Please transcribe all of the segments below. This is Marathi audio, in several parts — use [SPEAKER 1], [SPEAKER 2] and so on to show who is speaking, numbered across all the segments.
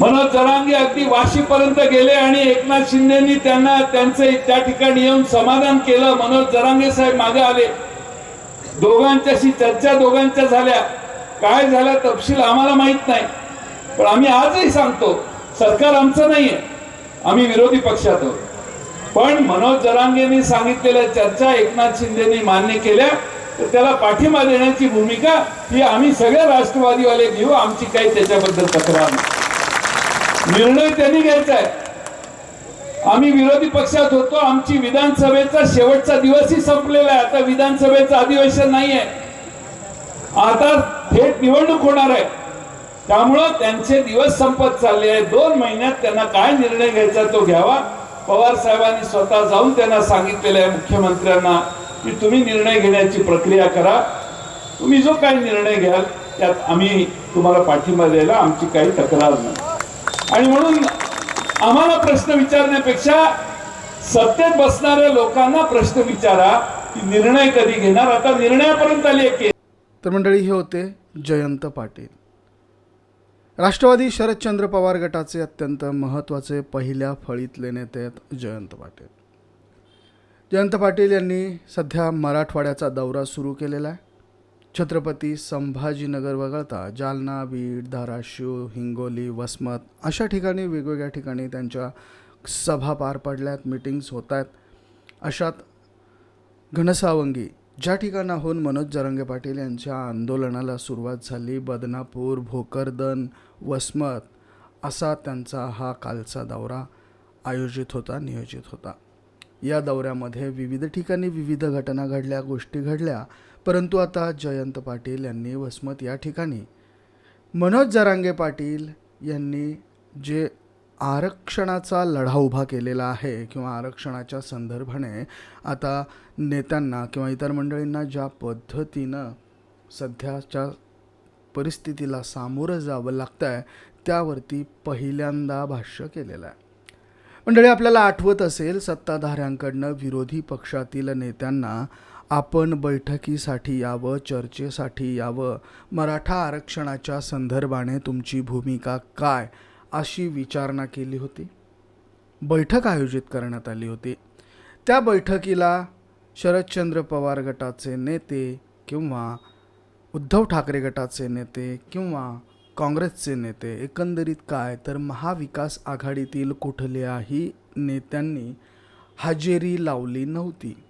[SPEAKER 1] मनोज जरांगे अगदी वाशीपर्यंत गेले आणि एकनाथ शिंदेनी त्यांना त्यांचे त्या ठिकाणी येऊन समाधान केलं. मनोज जरांगे साहेब मागे आले. दोघांच्याशी चर्चा दोघांच्या झाल्या. काय झाल्या तपशील आम्हाला माहीत नाही. पण आम्ही आजही सांगतो सरकार आमचं नाहीये. आम्ही विरोधी पक्षात आहोत. पण मनोज जरांगेंनी सांगितलेल्या चर्चा एकनाथ शिंदेनी मान्य केल्या. तर त्याला पाठिंबा देण्याची भूमिका ही आम्ही सगळे राष्ट्रवादीवाले घेऊ. आमची काही त्याच्याबद्दल तक्रार नाही. निर्णय त्यांनी घ्यायचा आहे. आम्ही विरोधी पक्षात होतो आमची विधानसभेचा शेवटचा दिवसही संपलेला आहे. आता विधानसभेचं अधिवेशन नाहीये. आता थेट निवडणूक होणार आहे. त्यामुळं त्यांचे दिवस संपत चालले आहे दोन महिन्यात त्यांना काय निर्णय घ्यायचा तो घ्यावा. पवार साहेबांनी स्वतः जाऊन त्यांना सांगितलेलं आहे मुख्यमंत्र्यांना की तुम्ही निर्णय घेण्याची प्रक्रिया करा. तुम्ही जो काही निर्णय घ्याल त्यात आम्ही तुम्हाला पाठिंबा द्यायला आमची काही तक्रार नाही. आणि म्हणून आम्हाला प्रश्न विचारण्यापेक्षा सत्तेत बसणाऱ्या लोकांना प्रश्न विचारा की निर्णय कधी घेणार? आता निर्णयापर्यंत आली आहे
[SPEAKER 2] तर मंडळी हे होते जयंत पाटील. राष्ट्रवादी शरदचंद्र पवार गटाचे अत्यंत महत्त्वाचे पहिल्या फळीतले नेते आहेत जयंत पाटील. जयंत पाटील यांनी सध्या मराठवाड्याचा दौरा सुरू केलेला आहे. छत्रपती संभाजीनगर वगळता जालना बीड धाराशिव हिंगोली वसमत अशा ठिकाणी वेगवेगळ्या ठिकाणी त्यांच्या सभा पार पडल्यात मिटिंग्स होत आहेत अशात घनसावंगी ज्या ठिकाणाहून मनोज जरांगे पाटील यांच्या आंदोलनाला सुरुवात झाली बदनापूर भोकरदन वसमत असा त्यांचा हा कालचा दौरा आयोजित होता नियोजित होता. या दौऱ्यामध्ये विविध ठिकाणी विविध घटना घडल्या गोष्टी घडल्या. परंतु आता जयंत पाटील यांनी वसमत या ठिकाणी. मनोज जरांगे पाटील यांनी जे आरक्षणाचा लढा उभा केलेला आहे किंवा आरक्षणाच्या संदर्भाने आता नेत्यांना किंवा इतर मंडळींना ज्या पद्धतीनं सध्याच्या परिस्थितीला सामोरं जावं लागतं आहे त्यावरती पहिल्यांदा भाष्य केलेलं आहे. मंडळी आपल्याला आठवत असेल सत्ताधाऱ्यांकडनं विरोधी पक्षातील नेत्यांना आपण बैठकीसाठी यावं चर्चेसाठी यावं मराठा आरक्षणाच्या संदर्भाने तुमची भूमिका काय अशी विचारणा केली होती? बैठक आयोजित करण्यात आली होती. त्या बैठकीला शरदचंद्र पवार गटाचे नेते किंवा उद्धव ठाकरे गटाचे नेते किंवा काँग्रेसचे नेते एकंदरीत काय तर महाविकास आघाडीतील कुठल्याही नेत्यांनी हजेरी लावली नव्हती.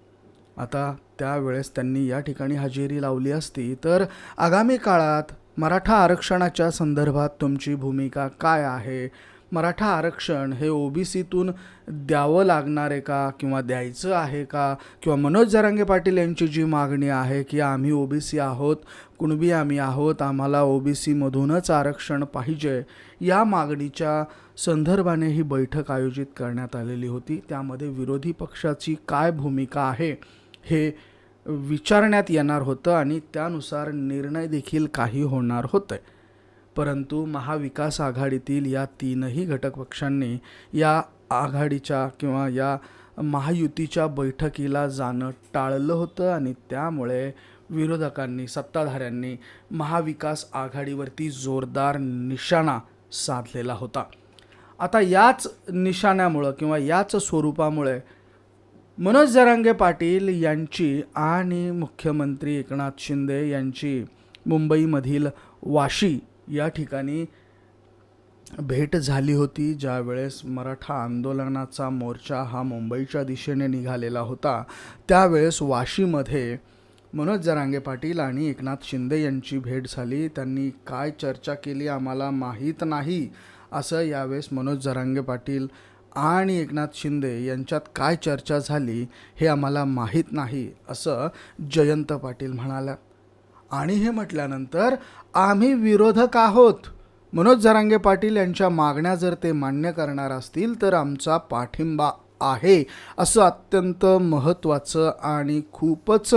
[SPEAKER 2] आता त्यावेळेस त्यांनी या ठिकाणी हजेरी लावली असती. तर आगामी काळात मराठा आरक्षणाच्या संदर्भात तुमची भूमिका काय आहे? मराठा आरक्षण हे ओबीसीतून द्यावं लागणार आहे का? किंवा द्यायचं आहे का? किंवा मनोज जरांगे पाटील यांची जी मागणी आहे की आम्ही ओबीसी आहोत कुणबी आम्ही आहोत आम्हाला ओबीसीमधूनच आरक्षण पाहिजे या मागणीच्या संदर्भाने ही बैठक आयोजित करण्यात आलेली होती. त्यामध्ये विरोधी पक्षाची काय भूमिका आहे हे विचारण्यात येणार होतं आणि त्यानुसार निर्णय देखील काही होणार होते. परंतु महाविकास आघाडीतील या तीनही घटक पक्षांनी या आघाडीच्या किंवा या महायुतीच्या बैठकीला जाणं टाळलं होतं आणि त्यामुळे विरोधकांनी सत्ताधाऱ्यांनी महाविकास आघाडीवरती जोरदार निशाणा साधलेला होता. आता याच निशाण्यामुळं किंवा याच स्वरूपामुळे मनोज जरांगे पाटील यांची आणि मुख्यमंत्री एकनाथ शिंदे यांची मुंबईमधील वाशी या ठिकाणी भेट झाली होती ज्यावेळेस मराठा आंदोलनाचा मोर्चा हा मुंबईच्या दिशेने निघालेला होता. त्यावेळेस वाशीमध्ये मनोज जरांगे पाटील आणि एकनाथ शिंदे यांची भेट झाली. त्यांनी काय चर्चा केली आम्हाला माहीत नाही असं यावेळेस मनोज जरांगे पाटील आणि एकनाथ शिंदे यांच्यात काय चर्चा झाली हे आम्हाला माहीत नाही असं जयंत पाटील म्हणाल्या. आणि हे म्हटल्यानंतर आम्ही विरोधक आहोत. मनोज जरांगे पाटील यांच्या मागण्या जर ते मान्य करणार असतील तर आमचा पाठिंबा आहे असं अत्यंत महत्त्वाचं आणि खूपच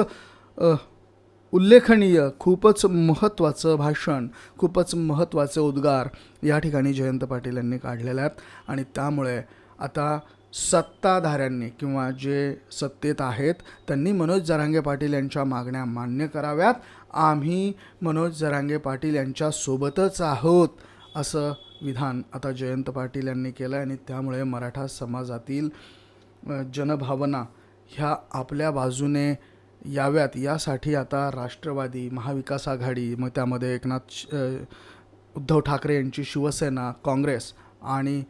[SPEAKER 2] उल्लेखनीय खूपच महत्त्वाचं भाषण खूपच महत्त्वाचे उद्गार या ठिकाणी जयंत पाटील यांनी काढलेले आहेत. आणि त्यामुळे आता सत्ताधाऱ्यांनी किंवा जे सत्तेत आहेत त्यांनी मनोज जरांगे पाटील यांच्या मागण्या मान्य कराव्यात. आम्ही मनोज जरांगे पाटील यांच्यासोबतच आहोत असं विधान आता जयंत पाटील यांनी केलं आणि त्यामुळे मराठा समाजातील जनभावना ह्या आपल्या बाजूने याव्यात. यासाठी आता राष्ट्रवादी महाविकास आघाडी मग त्यामध्ये एकनाथ उद्धव ठाकरे यांची शिवसेना काँग्रेस आणि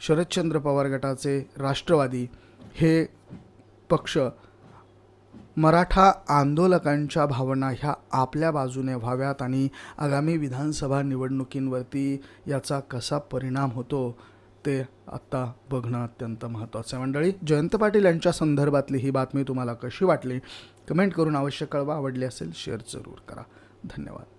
[SPEAKER 2] शरदचंद्र पवार गटाचे राष्ट्रवादी हे पक्ष मराठा आंदोलकांच्या भावना ह्या आपल्या बाजूने व्हाव्यात आणि आगामी विधानसभा निवडणुकींवरती याचा कसा परिणाम होतो ते आत्ता बघणं अत्यंत महत्त्वाचं आहे. मंडळी जयंत पाटील यांच्या संदर्भातली ही बातमी तुम्हाला कशी वाटली? कमेंट करून आवश्यक कळवा. आवडली असेल शेअर जरूर करा. धन्यवाद.